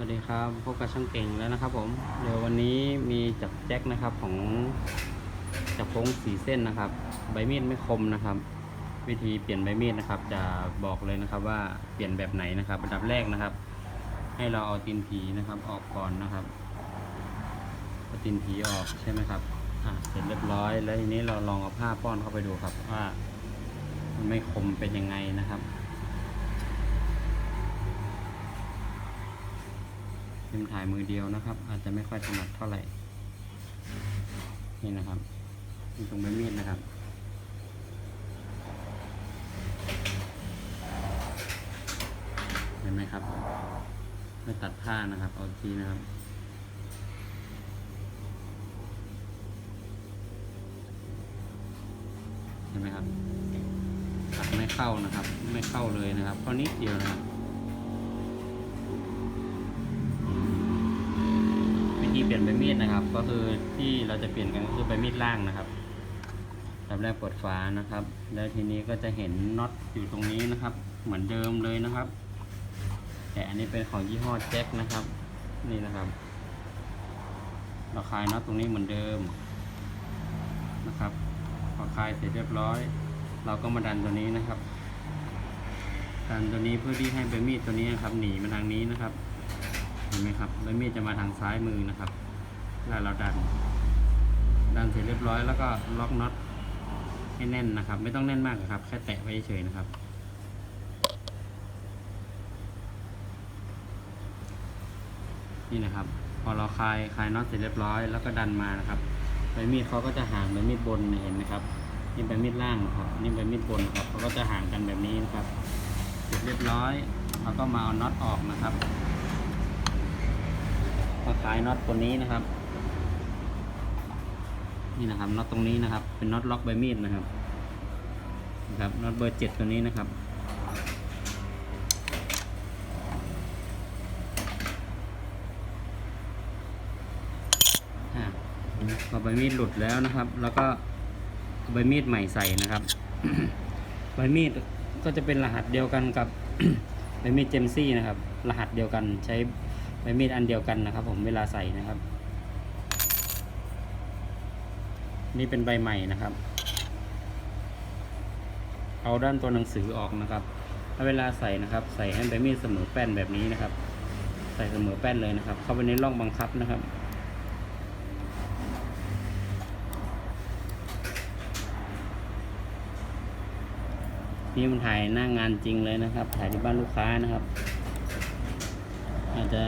สวัสดีครับพบกับช่างเก่งแล้วนะครับผมเดี๋ยววันนี้มีจับแจ็คนะครับของจับโค้งสีเส้นนะครับ ใบมีดไม่คมนะครับ วิธีเปลี่ยนใบมีดนะครับ จะบอกเลยนะครับว่าเปลี่ยนแบบไหนนะครับอันดับแรกนะครับ ให้เราเอาตีนผีนะครับออกก่อนนะครับเอาตีนผีออกใช่ไหมครับอ่าเสร็จเรียบร้อย แล้วทีนี้เราลองเอาผ้าป้อนเข้าไปดูครับว่ามันไม่คมเป็นยังไงนะครับ เป็นถ่ายมือเดียวนะครับ อาจจะไม่ค่อยถนัดเท่าไหร่ นี่นะครับนี่ตรงใบมีดนะครับเห็นไหมครับไม่ตัดผ้านะครับ เอาทีนะครับเห็นไหมครับตัดไม่เข้านะครับ ไม่เข้าเลยนะครับเพราะนิดเดียวนะครับ ยนใบมีดนะครับ ก็คือที่เราจะเปลี่ยนกันก็คือใบมีดล่างนะครับลำแรกเปิดฝานะครับ แล้วทีนี้ก็จะเห็นน็อตอยู่ตรงนี้นะครับ เหมือนเดิมเลยนะครับ แต่อันนี้เป็นของยี่ห้อแจ็คนะครับ นี่นะครับ เราคลายน็อตตรงนี้เหมือนเดิมนะครับพอคลายเสร็จเรียบร้อย เราก็มาดันตัวนี้นะครับดันตัวนี้เพื่อที่ให้ใบมีดตัวนี้นะครับ หนีมาทางนี้นะครับ เห็นไหมครับใบมีดจะมาทางซ้ายมือนะครับ แล้วเราดัน ดันเสร็จเรียบร้อยแล้วก็ล็อกน็อตให้แน่นนะครับ ไม่ต้องแน่นมากครับ แค่แตะไว้เฉยนะครับนี่นะครับ พอเราคลายคลายน็อตเสร็จเรียบร้อยแล้วก็ดันมานะครับใบมีดเขาก็จะห่างใบมีดบนเห็นไหมครับนี่ใบมีดล่างนะครับนี่ใบมีดบนครับเขาก็จะห่างกันแบบนี้นะครับ เสร็จเรียบร้อยเราก็มาเอาน็อตออกนะครับ มาคลายน็อตตัวนี้นะครับ นี่นะครับน็อตตรงนี้นะครับ เป็นน็อตล็อกใบมีดนะครับนะครับน็อตเบอร์เจ็ดตัวนี้นะครับพอใบมีดหลุดแล้วนะครับ แล้วก็ใบมีดใหม่ใส่นะครับ ใบมีดก็จะเป็นรหัสเดียวกันกับใบมีดเจมซี่นะครับ รหัสเดียวกันใช้ ใบมีดอันเดียวกันนะครับ ผมเวลาใส่นะครับ นี่เป็นใบใหม่นะครับ เอาด้านตัวหนังสือออกนะครับแล้วเวลาใส่นะครับ ใส่ให้ใบมีดเสมอแป้นแบบนี้นะครับ ใส่เสมอแป้นเลยนะครับ เข้าไปในร่องบังคับนะครับนี่มันถ่ายหน้างานจริงเลยนะครับ ถ่ายที่บ้านลูกค้านะครับ อาจจะ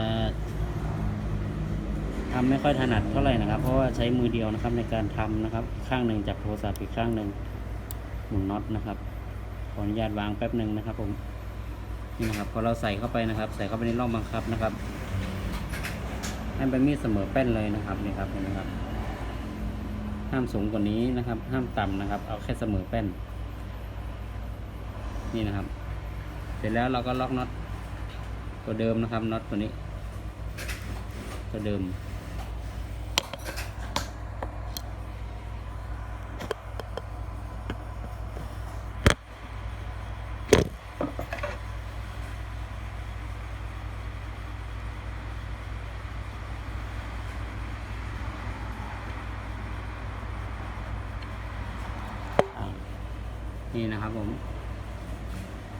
ทำไม่ค่อยถนัดเท่าไหร่นะครับ เพราะว่าใช้มือเดียวนะครับในการทำนะครับ ข้างหนึ่งจับโทรศัพท์อีกข้างหนึ่งหมุนน็อตนะครับ ขออนุญาตวางแป๊บหนึ่งนะครับผมนี่นะครับพอเราใส่เข้าไปนะครับ ใส่เข้าไปในร่องบังคับนะครับให้ใบมีดเสมอแป้นเลยนะครับนี่ครับเห็นไหมครับ ห้ามสูงกว่านี้นะครับ ห้ามต่ำนะครับ เอาแค่เสมอแป้น นี่นะครับ เสร็จแล้วเราก็ล็อกน็อต ตัวเดิมนะครับน็อตตัวนี้ ตัวเดิม นี่นะครับผม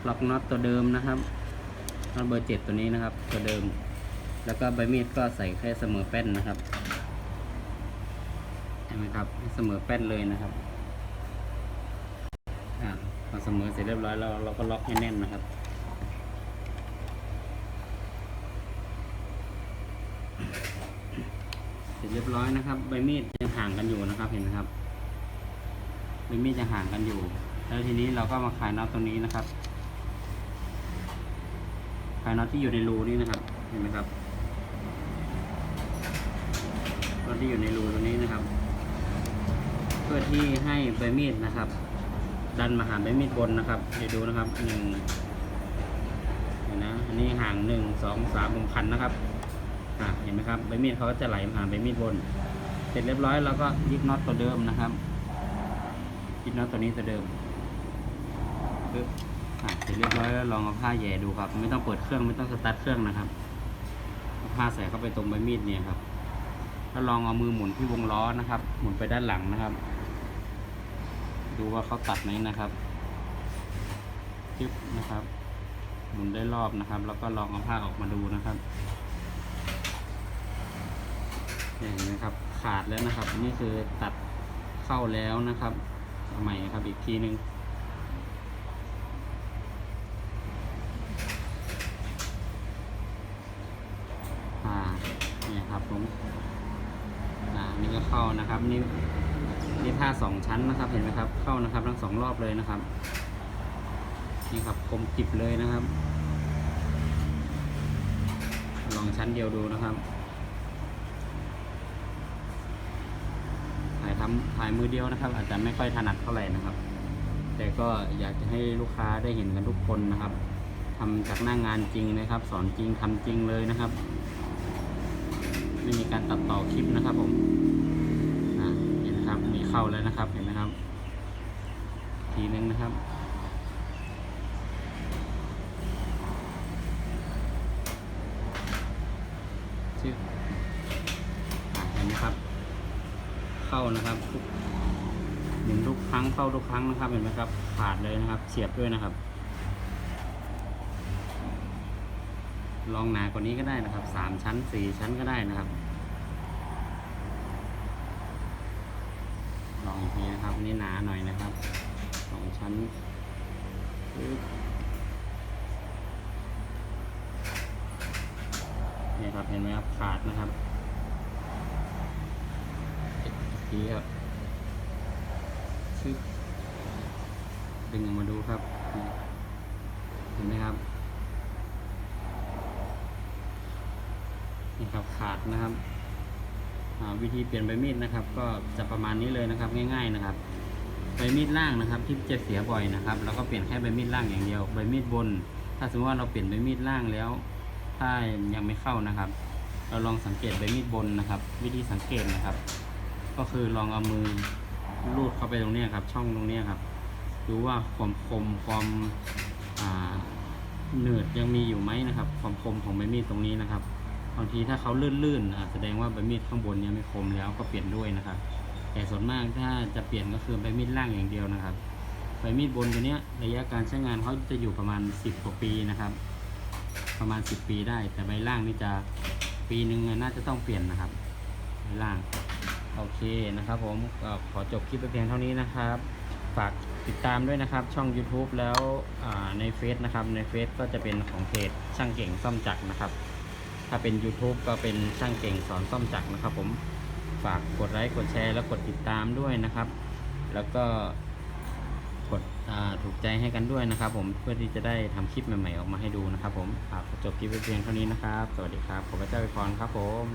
ล็อกน็อตตัวเดิมนะครับ น็อตเบอร์เจ็ดตัวนี้นะครับตัวเดิม แล้วก็ใบมีดก็ใส่แค่เสมอแป้นนะครับเห็นไหมครับเสมอแป้นเลยนะครับอ่าพอเสมอเสร็จเรียบร้อยแล้วเราก็ล็อกให้แน่นนะครับเสร็จเรียบร้อยนะครับ ใบมีดยังห่างกันอยู่นะครับเห็นไหมครับใบมีดจะห่างกันอยู่ แล้วทีนี้เราก็มาคลายน็อตตรงนี้นะครับ คลายน็อตที่อยู่ในรูนี่นะครับ เห็นไหมครับน็อตที่อยู่ในรูตรงนี้นะครับ เพื่อที่ให้ใบมีดนะครับ ดันมาหาใบมีดบนนะครับ เดี๋ยวดูนะครับหนึ่งเห็นนะอันนี้ห่างหนึ่งสองสามผมพันนะครับอะเห็นไหมครับใบมีดเขาก็จะไหลมาหาใบมีดบน เสร็จเรียบร้อยเราก็ยึดน็อตตัวเดิมนะครับยึดน็อตตัวนี้ตัวเดิมปึ๊บ เสร็จเรียบร้อยแล้วลองเอาผ้าแย่ดูครับ ไม่ต้องเปิดเครื่องไม่ต้องสตาร์ทเครื่องนะครับผ้าใส่เข้าไปตรงใบมีดเนี่ยครับแล้วลองเอามือหมุนที่วงล้อนะครับ หมุนไปด้านหลังนะครับ ดูว่าเขาตัดไหมนะครับจึ๊บนะครับ หมุนได้รอบนะครับ แล้วก็ลองเอาผ้าออกมาดูนะครับเนี่ยเห็นไหมครับขาดแล้วนะครับ นี่คือตัดเข้าแล้วนะครับใหม่ครับอีกทีหนึ่ง อ่าเนี่ยครับผมอ่านี่ก็เข้านะครับนี่นี่ผ้าสองชั้นนะครับเห็นไหมครับ เข้านะครับทั้งสองรอบเลยนะครับนี่ครับคมกิบเลยนะครับ ลองชั้นเดียวดูนะครับถ่ายทำถ่ายมือเดียวนะครับ อาจจะไม่ค่อยถนัดเท่าไหร่นะครับ แต่ก็อยากจะให้ลูกค้าได้เห็นกันทุกคนนะครับทำจากหน้างงานจริงนะครับ สอนจริงทำจริงเลยนะครับ ไม่มีการตัดต่อคลิปนะครับผมเห็นนะครับมีเข้าแล้วนะครับเห็นไหมครับ ทีนึงนะครับชื่อเห็นไหมครับ เข้านะครับทุกหมุนทุกครั้งเข้าทุกครั้งนะครับเห็นไหมครับขาดเลยนะครับ เสียบด้วยนะครับ ลองหนากว่านี้ก็ได้นะครับสามชั้นสี่ชั้นก็ได้นะครับ ลองอีกทีนะครับนี่หนาหน่อยนะครับสองชั้นนี่ครับเห็นไหมครับขาดนะครับอีกทีครับชึดึงออกมาดูครับเห็นไหมครับ นี่ครับขาดนะครับวิธีเปลี่ยนใบมีดนะครับ ก็จะประมาณนี้เลยนะครับง่าย ๆนะครับใบมีดล่างนะครับที่จะเสียบ่อยนะครับเราก็เปลี่ยนแค่ใบมีดล่างอย่างเดียวใบมีดบน ถ้าสมมติว่าเราเปลี่ยนใบมีดล่างแล้ว ถ้ายังไม่เข้านะครับ เราลองสังเกตใบมีดบนนะครับ วิธีสังเกตนะครับ ก็คือลองเอามือลูดเข้าไปตรงนี้ครับ ช่องตรงนี้ครับดูว่าความคมความอ่าหนืดยังมีอยู่ไหมนะครับ ความคมของใบมีดตรงนี้นะครับ บางทีถ้าเขาลื่นๆแสดงว่าใบมีดข้างบนเนี่ยไม่คมแล้วก็เปลี่ยนด้วยนะครับ แต่ส่วนมากถ้าจะเปลี่ยนก็คือใบมีดล่างอย่างเดียวนะครับใบมีดบนตัวเนี้ยระยะการใช้งานเขาจะอยู่ประมาณ 10กว่าปีนะครับ ประมาณ 10 ปีได้ แต่ใบล่างนี่จะปีหนึ่งน่าจะต้องเปลี่ยนนะครับใบล่างโอเคนะครับ ผมขอจบคลิปไปเพียงเท่านี้นะครับฝากติดตามด้วยนะครับช่อง YouTube แล้วในเฟซนะครับในเฟซก็จะเป็นของเพจช่างเก่งซ่อมจักรนะครับ ถ้าเป็น YouTube ก็เป็นช่างเก่งสอนซ่อมจักรนะครับผมฝากกดไลค์กดแชร์แล้วกดติดตามด้วยนะครับ แล้วก็กดถูกใจให้กันด้วยนะครับ ผมเพื่อที่จะได้ทำคลิปใหม่ๆออกมาให้ดูนะครับ ผมจบคลิปเพียงเท่านี้นะครับ สวัสดีครับผมพระเจ้าอวิพรครับผม